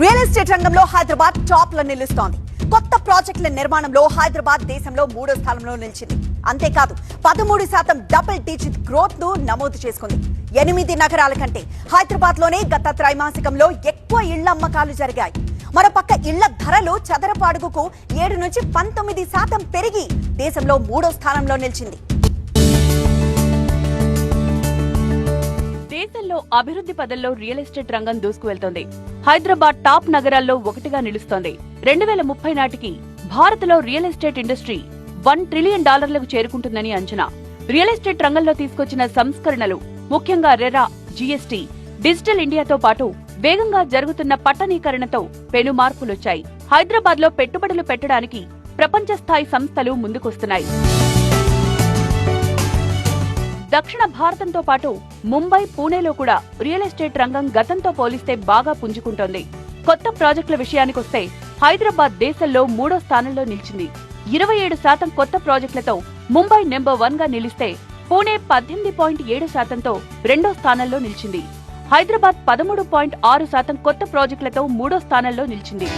Real estate రంగంలో హైదరాబాద్ టాప్లో నిలుస్తోంది. కొత్త ప్రాజెక్టుల నిర్మాణంలో హైదరాబాద్ దేశంలో మూడో స్థానంలో నిలిచింది. అంతేకాదు పదమూడు శాతం డబుల్ డిజిట్ గ్రోత్ను నమోదు చేసుకుంది. ఎనిమిది నగరాల కంటే హైదరాబాద్లోనే గత త్రైమాసికంలో ఎక్కువ ఇళ్ళ అమ్మకాలు జరిగాయి. మరోపక్క ఇళ్ళ ధరలు చదరపు అడుగుకు ఏడు నుంచి పంతొమ్మిది శాతం పెరిగి దేశంలో మూడో స్థానంలో నిలిచింది. అభివృద్ధి పదంలో రియల్ ఎస్టేట్ రంగం దూసుకువెళ్తోంది. హైదరాబాద్ టాప్ నగరాల్లో ఒకటిగా నిలుస్తోంది. రెండు వేల ముప్పై నాటికి భారత్లో real estate industry one trillion డాలర్లకు చేరుకుంటుందని అంచనా. రియల్ ఎస్టేట్ రంగంలో తీసుకొచ్చిన సంస్కరణలు ముఖ్యంగా రెరా జీఎస్టీ డిజిటల్ ఇండియాతో పాటు వేగంగా జరుగుతున్న పట్టణీకరణతో పెను మార్పులొచ్చాయి హైదరాబాద్లో పెట్టుబడులు పెట్టడానికి ప్రపంచ స్థాయి సంస్థలు ముందుకొస్తున్నాయి. దక్షిణ భారతంతో పాటు ముంబై పూణేలో కూడా రియల్ ఎస్టేట్ రంగం గతంతో పోలిస్తే బాగా పుంజుకుంటోంది. కొత్త ప్రాజెక్టుల విషయానికొస్తే హైదరాబాద్ దేశంలో మూడో స్థానంలో నిలిచింది. ఇరవై ఏడు శాతం కొత్త ప్రాజెక్టులతో ముంబై నెంబర్ వన్గా నిలిస్తే పూణే పద్దెనిమిది పాయింట్ ఏడు శాతంతో రెండో స్థానంలో నిలిచింది. హైదరాబాద్ పదమూడు పాయింట్ ఆరు శాతం కొత్త ప్రాజెక్టులతో మూడో స్థానంలో నిలిచింది.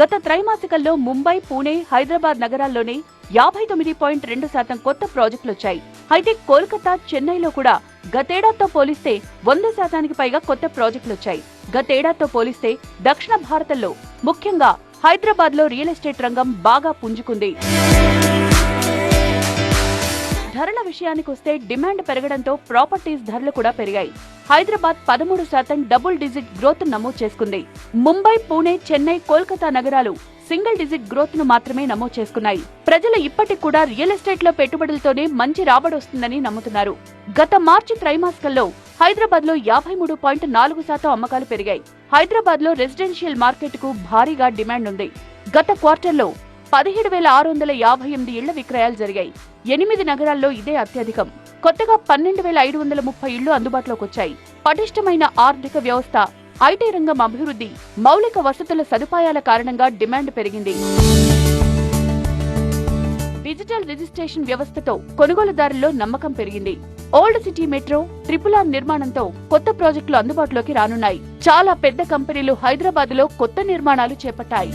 గత త్రైమాసికంలో ముంబై పూణే హైదరాబాద్ నగరాల్లోనే యాభై తొమ్మిది పాయింట్ రెండు శాతం కొత్త ప్రాజెక్టులొచ్చాయి. అయితే కోల్కతా చెన్నైలో కూడా గతేడాదితో పోలిస్తే వంద శాతానికి పైగా కొత్త ప్రాజెక్టులొచ్చాయి. గతేడాదితో పోలిస్తే దక్షిణ భారతంలో ముఖ్యంగా హైదరాబాద్లో రియల్ ఎస్టేట్ రంగం బాగా పుంజుకుంది. విషయానికొస్తే డిమాండ్ పెరగడంతో ప్రాపర్టీస్ ధరలు కూడా పెరిగాయి. హైదరాబాద్ పదమూడు శాతం డబుల్ డిజిట్ గ్రోత్ నమోదు చేసుకుంది. ముంబై పూణే చెన్నై కోల్కతా నగరాలు సింగిల్ డిజిట్ గ్రోత్ను మాత్రమే నమోదు చేసుకున్నాయి. ప్రజలు ఇప్పటికి కూడా రియల్ ఎస్టేట్లో పెట్టుబడులతోనే మంచి రాబడొస్తుందని నమ్ముతున్నారు. గత మార్చి త్రైమాసికంలో హైదరాబాద్లో యాభై మూడు పాయింట్ నాలుగు శాతం అమ్మకాలు పెరిగాయి. హైదరాబాద్లో రెసిడెన్షియల్ మార్కెట్కు భారీగా డిమాండ్ ఉంది. గత క్వార్టర్లో పదిహేడు వేల ఆరు వందల యాభై ఎనిమిది ఇళ్ళ విక్రయాలు జరిగాయి. ఎనిమిది నగరాల్లో ఇదే అత్యధికం. కొత్తగా పన్నెండు వేల ఐదు వందల ముప్పై ఇళ్ళు అందుబాటులోకి వచ్చాయి. పటిష్టమైన ఆర్థిక వ్యవస్థ ఐటీ రంగం అభివృద్ధి మౌలిక వసతుల సదుపాయాల కారణంగా డిమాండ్ పెరిగింది. డిజిటల్ రిజిస్ట్రేషన్ వ్యవస్థతో కొనుగోలుదారుల్లో నమ్మకం పెరిగింది. Old city metro triple R నిర్మాణంతో కొత్త ప్రాజెక్టులు అందుబాటులోకి రానున్నాయి. చాలా పెద్ద కంపెనీలు హైదరాబాద్లో కొత్త నిర్మాణాలు చేపట్టాయి.